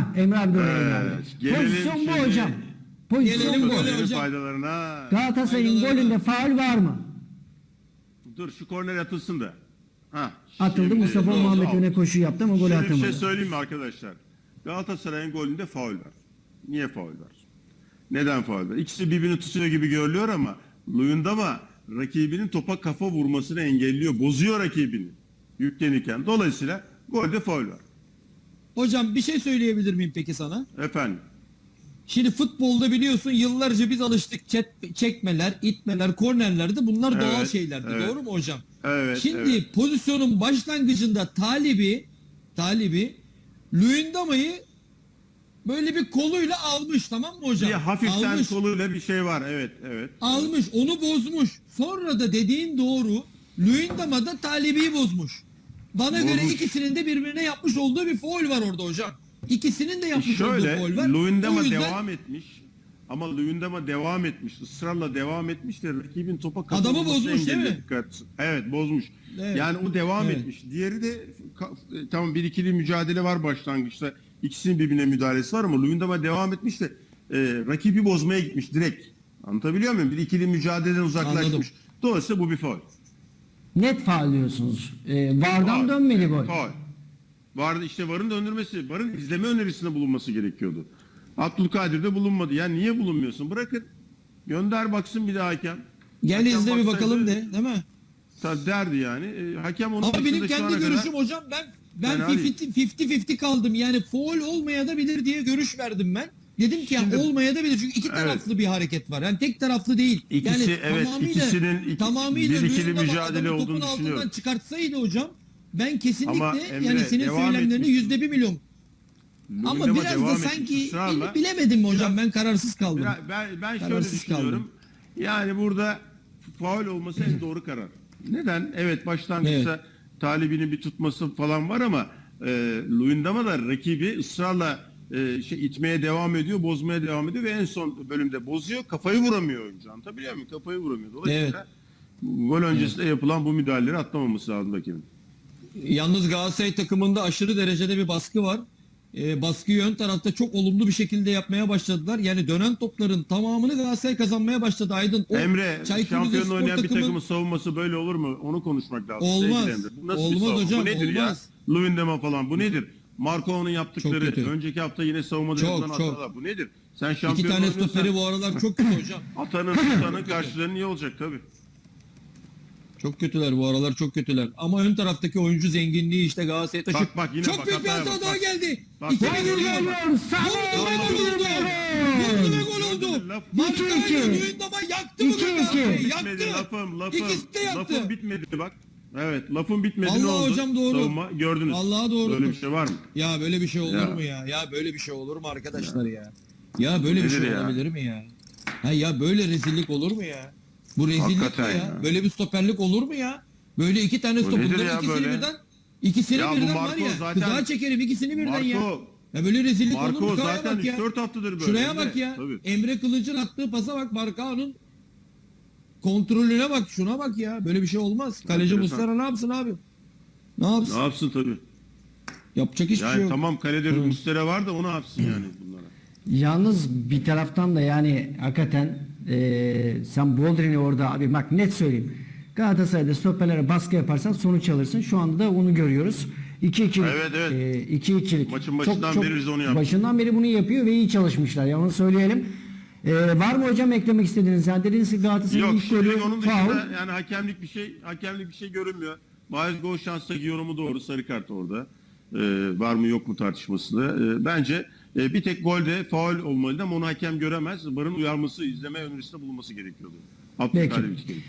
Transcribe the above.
Ha Emre abi de oraya Evet, geldi. gelelim Pozisyon bu şimdi- hocam. Pozisyon Gelelim bu. Gollerin hocam. faydalarına. Galatasaray'ın golünde faul var mı? Dur şu korner atılsın da. Ha, Atıldı şimdi- Mustafa Oldu, Muhammed öne koşu yaptı ama gol Şöyle bir şey atamadı. söyleyeyim mi arkadaşlar? Galatasaray'ın golünde faul var. Niye faul var? Neden faul var? İkisi birbirini tutuyor gibi görülüyor ama Luyendama rakibinin topa kafa vurmasını engelliyor. Bozuyor rakibini yüklenirken. Dolayısıyla golde faul var. Hocam bir şey söyleyebilir miyim peki sana? Efendim. Şimdi futbolda biliyorsun yıllarca biz alıştık çet- çekmeler, itmeler, kornerlerde bunlar doğal Evet, şeylerdi. evet. Doğru mu hocam? Evet. Şimdi evet. pozisyonun başlangıcında talibi talibi Luyendama'yı böyle bir koluyla almış tamam mı hocam? Bir hafiften almış, koluyla bir şey var. Evet, evet. almış, onu bozmuş. Sonra da dediğin doğru. Luyendama da talibiyi bozmuş. Bana göre Bozmuş. ikisinin de birbirine yapmış olduğu bir foul var orada hocam. İkisinin de yapmış Şöyle, olduğu foul var. Luyendama yüzden devam etmiş. Ama Luyendama devam etmiş. ısrarla devam etmiş de rakibin topa Adamı bozmuş değil mi? Dikkat. Evet bozmuş. Evet. Yani o devam Evet. etmiş. Diğeri de e, tamam bir ikili mücadele var başlangıçta. İkisinin birbirine müdahalesi var ama Luyendama devam etmiş de e, rakibi bozmaya gitmiş direkt. Anlatabiliyor muyum? Bir ikili mücadeleden uzaklaşmış. Anladım. Dolayısıyla bu bir faul. Net faul diyorsunuz. Ee, VAR'dan Faul. dönmeli gol. Faul. Vardı işte varın döndürmesi, varın izleme önerisinde bulunması gerekiyordu. Abdülkadir'de bulunmadı. Yani niye bulunmuyorsun? Bırakın. Gönder baksın bir daha hakem. Gel Hakem izle bir baksaydı bakalım de, değil mi? ta- derdi yani. E, hakem onun Ama benim şu kendi ana görüşüm kadar- hocam ben ben Yani abi- 50-50 kaldım. Yani foul olmaya da bilir diye görüş verdim ben. Dedim ki ya Şimdi- olmaya da bilir çünkü iki Evet. taraflı bir hareket var. Yani tek taraflı değil. İkisi, yani evet, ikisinin iki- tamamıyla bir ikili mücadele olduğunu topun altından düşünüyorum. çıkartsaydı hocam ben kesinlikle Ama Emre, yani senin söylemlerini yüzde bir milyon. Ama Luyendama biraz da sanki ısrarla. bilemedim mi hocam ben kararsız kaldım. Biraz- ben, ben şöyle Kararsız düşünüyorum. Yani burada faul olması en doğru karar. Neden? Evet başlangıçta talibini bir tutması falan var ama e, Luyendama da rakibi ısrarla e, şey itmeye devam ediyor, bozmaya devam ediyor ve en son bölümde bozuyor. Kafayı vuramıyor oyuncu. Anlatabiliyor muyum? Kafayı vuramıyor. Dolayısıyla gol öncesinde yapılan bu müdahaleleri atlamaması lazım rakibin. Yalnız Galatasaray takımında aşırı derecede bir baskı var. Ee, baskıyı ön tarafta çok olumlu bir şekilde yapmaya başladılar. Yani dönen topların tamamını Galatasaray kazanmaya başladı Aydın. O Emre Çaykur şampiyon Rizespor oynayan bir takımın- takımın savunması böyle olur mu? Onu konuşmak lazım. Olmaz. nasıl Olmaz hocam, Bu nedir olmaz. ya? Luyendama falan bu nedir? Marco'nun yaptıkları Çok önceki hafta yine savunmada Çok, yapılan çok. hatalar. Bu nedir? Sen İki şampiyon tane oynuyorsan stoperi bu aralar çok kötü hocam. atanın tutanın karşılığının iyi olacak tabii. Çok kötüler bu aralar çok kötüler. Ama ön taraftaki oyuncu zenginliği işte Galatasaray taşı. Bak, bak, yine çok bak, büyük bir hata daha bak. geldi. Bak, İki bir gol oldu. Vurdu ve gol oldu. Vurdu ve gol oldu. İki, Markayla iki. Luyendama yaktı İki, iki. Galatasaray'ı. Yaktı. İkisi de yaktı. Lafım bitmedi bak. Evet lafım bitmedi ne Vallahi oldu? hocam doğru. Savunma gördünüz. Vallahi doğru. Böyle bir şey var mı? Ya böyle bir şey olur Ya. mu ya? Ya böyle bir şey olur mu arkadaşlar ya? Ya böyle bir Nedir şey ya? olabilir mi ya? Ha ya böyle rezillik olur mu ya? Bu rezillik mi ya? ya. Böyle bir stoperlik olur mu ya? Böyle iki tane ya ikisini böyle? birden ikisini Ya birden var Marco ya. zaten- Kızağa çekerim ikisini birden ya. Marco Ya böyle rezillik olur Marco mu? Şuraya zaten bak ya. 3-4 haftadır böyle. Şuraya bak ya. Tabii. Emre Kılıç'ın attığı pasa bak Markao'nun kontrolüne bak şuna bak ya. Böyle bir şey olmaz. Kaleci Enteresan. Muslera ne yapsın abi? Ne yapsın? Ne yapsın tabii. Yapacak hiçbir Yani şey yok. tamam kalede Mustera var da onu yapsın yani bunlara. Yalnız bir taraftan da yani hakikaten eee sen Boldrin'i orada abi bak net söyleyeyim. Galatasaray'da stoperlere baskı yaparsan sonuç alırsın. Şu anda da onu görüyoruz. 2-2'lik. Evet, evet. eee, 2-2'lik. Maçın başından beri biz onu yaptık. Başından beri bunu yapıyor ve iyi çalışmışlar. Ya onu söyleyelim. Eee, var mı hocam eklemek istediğiniz? Yani dediniz ki Galatasaray'ın ilk golü onun dışında faul. yani hakemlik bir şey hakemlik bir şey görünmüyor. Bariz gol şanstaki yorumu doğru sarı kart orada. Ee, var mı yok mu tartışmasında. Ee, bence e, bir tek golde faul olmalıydı ama onu hakem göremez. Barın uyarması, izleme önerisinde bulunması gerekiyordu. Peki. Abdülkadir Bitikin.